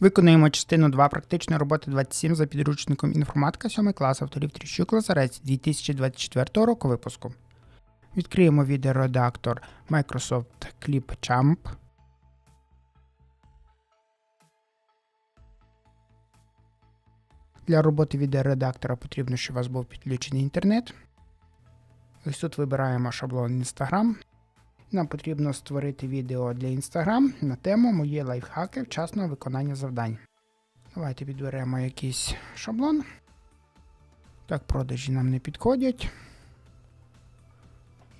Виконуємо частину 2 практичної роботи 27 за підручником інформатика 7 клас авторів Тріщук Лазарець 2024 року випуску. Відкриємо відеоредактор Microsoft ClipChamp. Для роботи відеоредактора потрібно, щоб у вас був підключений інтернет. Ось тут вибираємо шаблон Instagram. Нам потрібно створити відео для Instagram на тему Мої лайфхаки вчасного виконання завдань. Давайте підберемо якийсь шаблон. Так, продажі нам не підходять.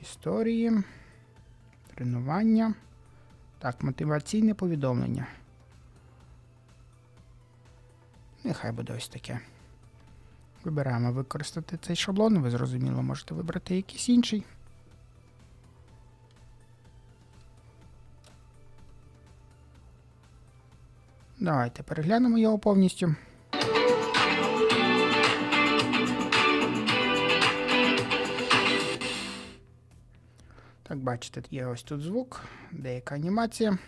Історії, тренування. Так, мотиваційне повідомлення. Нехай буде ось таке. Вибираємо використати цей шаблон. Ви зрозуміло можете вибрати якийсь інший. Давайте переглянемо його повністю. Так, бачите, є ось тут звук, деяка анімація.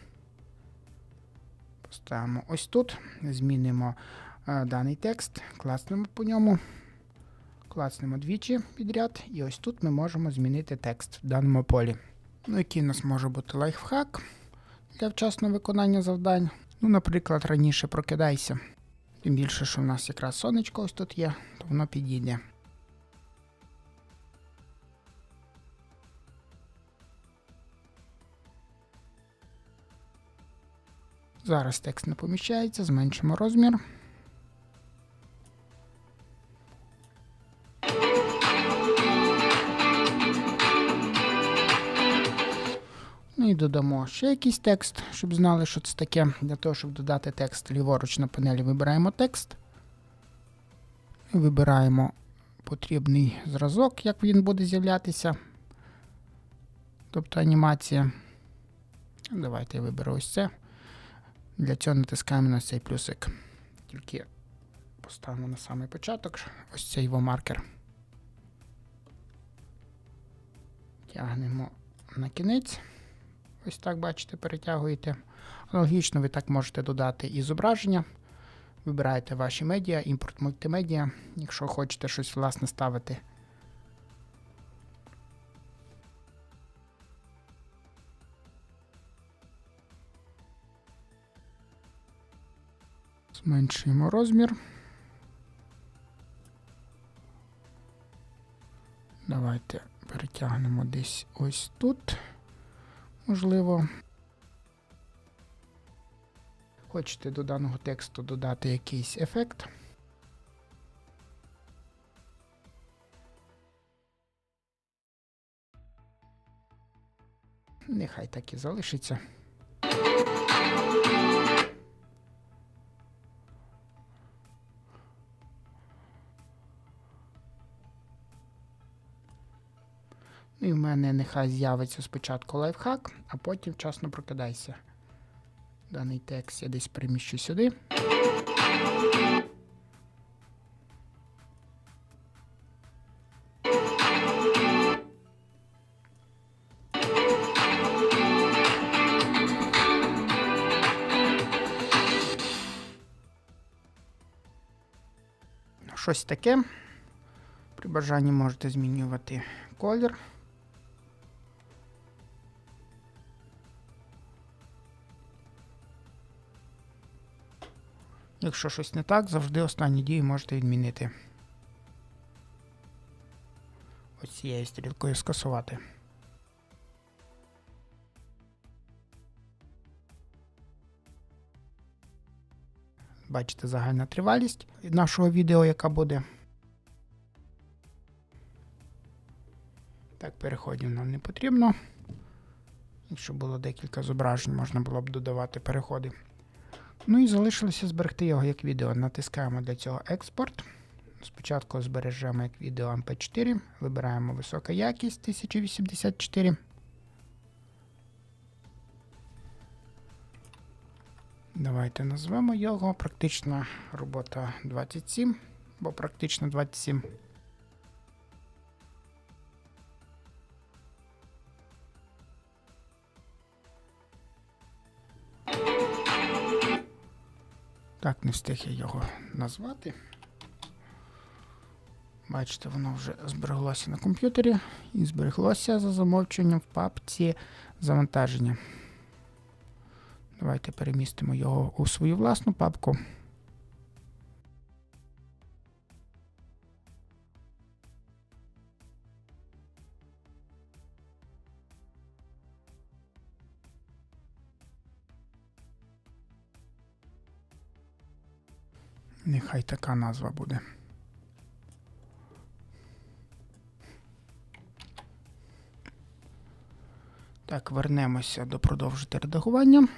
Поставимо ось тут, змінимо е, даний текст, класнемо по ньому, класнемо двічі підряд, і ось тут ми можемо змінити текст в даному полі. Ну, який у нас може бути лайфхак для вчасного виконання завдань. Ну, наприклад, раніше прокидайся. Тим більше, що в нас якраз сонечко ось тут є, то воно підійде. Зараз текст не поміщається, зменшимо розмір. Ну і додамо ще якийсь текст, щоб знали, що це таке. Для того, щоб додати текст ліворуч на панелі, вибираємо текст. Вибираємо потрібний зразок, як він буде з'являтися. Тобто анімація. Давайте я виберу ось це. Для цього натискаємо на цей плюсик. Тільки поставимо на самий початок ось цей його маркер. Тягнемо на кінець. Ось так, бачите, перетягуєте. Аналогічно ви так можете додати і зображення. Вибираєте ваші медіа, імпорт мультимедіа, якщо хочете щось власне ставити. Зменшуємо розмір. Давайте перетягнемо десь ось тут. Можливо. Хочете до даного тексту додати якийсь ефект. Нехай так і залишиться. Ну і в мене нехай з'явиться спочатку лайфхак, а потім вчасно прокидайся. Даний текст я десь переміщу сюди. Щось таке. При бажанні можете змінювати колір. Якщо щось не так, завжди останні дії можете відмінити. Ось цією стрілкою скасувати. Бачите загальна тривалість нашого відео, яка буде. Так, переходів нам не потрібно. Якщо було декілька зображень, можна було б додавати переходи. Ну і залишилося зберегти його як відео. Натискаємо для цього експорт. Спочатку збережемо як відео MP4, вибираємо висока якість 1084. Давайте назвемо його практична робота 27, бо практично 27. Так, не встиг я його назвати. Бачите, воно вже збереглося на комп'ютері і збереглося за замовчуванням в папці завантаження. Давайте перемістимо його у свою власну папку. Нехай така назва буде. Так, вернемося до продовжити редагування.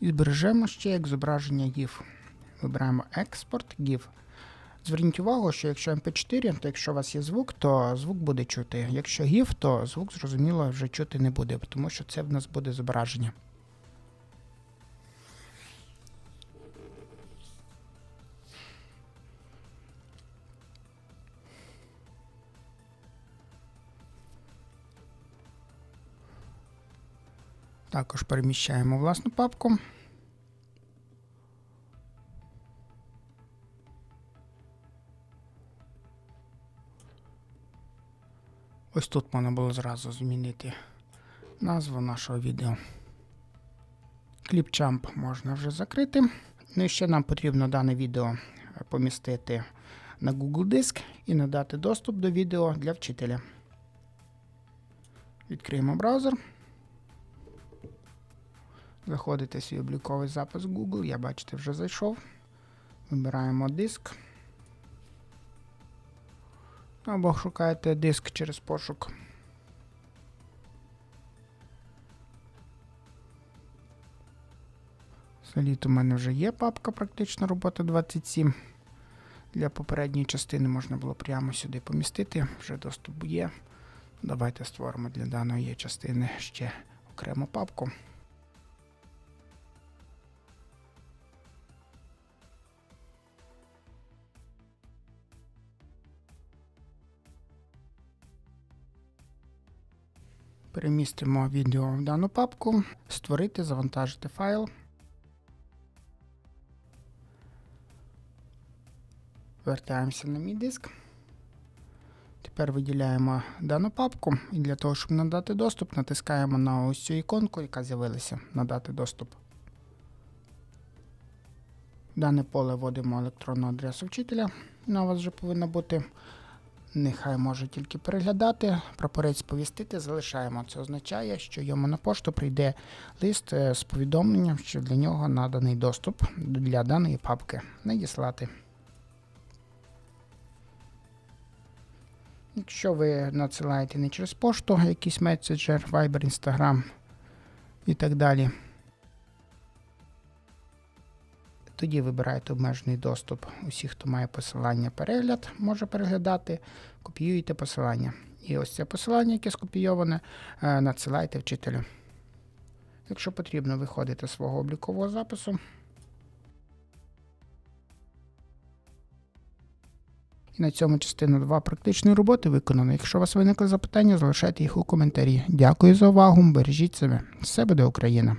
І збережемо ще як зображення GIF. Вибираємо експорт GIF. Зверніть увагу, що якщо MP4, то якщо у вас є звук, то звук буде чути. Якщо GIF, то звук, зрозуміло, вже чути не буде, тому що це в нас буде зображення. Також переміщаємо власну папку. Ось тут можна було зразу змінити назву нашого відео. Кліпчамп можна вже закрити. Ну і ще нам потрібно дане відео помістити на Google Диск і надати доступ до відео для вчителя. Відкриємо браузер. Заходите в свій обліковий запис Google, я бачите, вже зайшов. Вибираємо диск. Або шукаєте диск через пошук. Саліт у мене вже є папка практично робота 27. Для попередньої частини можна було прямо сюди помістити, вже доступ є. Давайте створимо для даної частини ще окрему папку. Перемістимо відео в дану папку, створити, завантажити файл. Вертаємося на мій диск. Тепер виділяємо дану папку і для того, щоб надати доступ, натискаємо на ось цю іконку, яка з'явилася, надати доступ. В дане поле вводимо електронну адресу вчителя. Вона у вас вже повинна бути. Нехай може тільки переглядати, прапорець сповістити, залишаємо. Це означає, що йому на пошту прийде лист е, з повідомленням, що для нього наданий доступ для даної папки. Надіслати. Якщо ви надсилаєте не через пошту, якийсь меседжер, Viber, Instagram і так далі. Тоді вибираєте обмежений доступ. Усі, хто має посилання перегляд, може переглядати, копіюєте посилання. І ось це посилання, яке скопійоване, е, надсилайте вчителю. Якщо потрібно, виходите з свого облікового запису. І на цьому частина 2 практичної роботи виконано. Якщо у вас виникли запитання, залишайте їх у коментарі. Дякую за увагу, бережіть себе. Все буде Україна!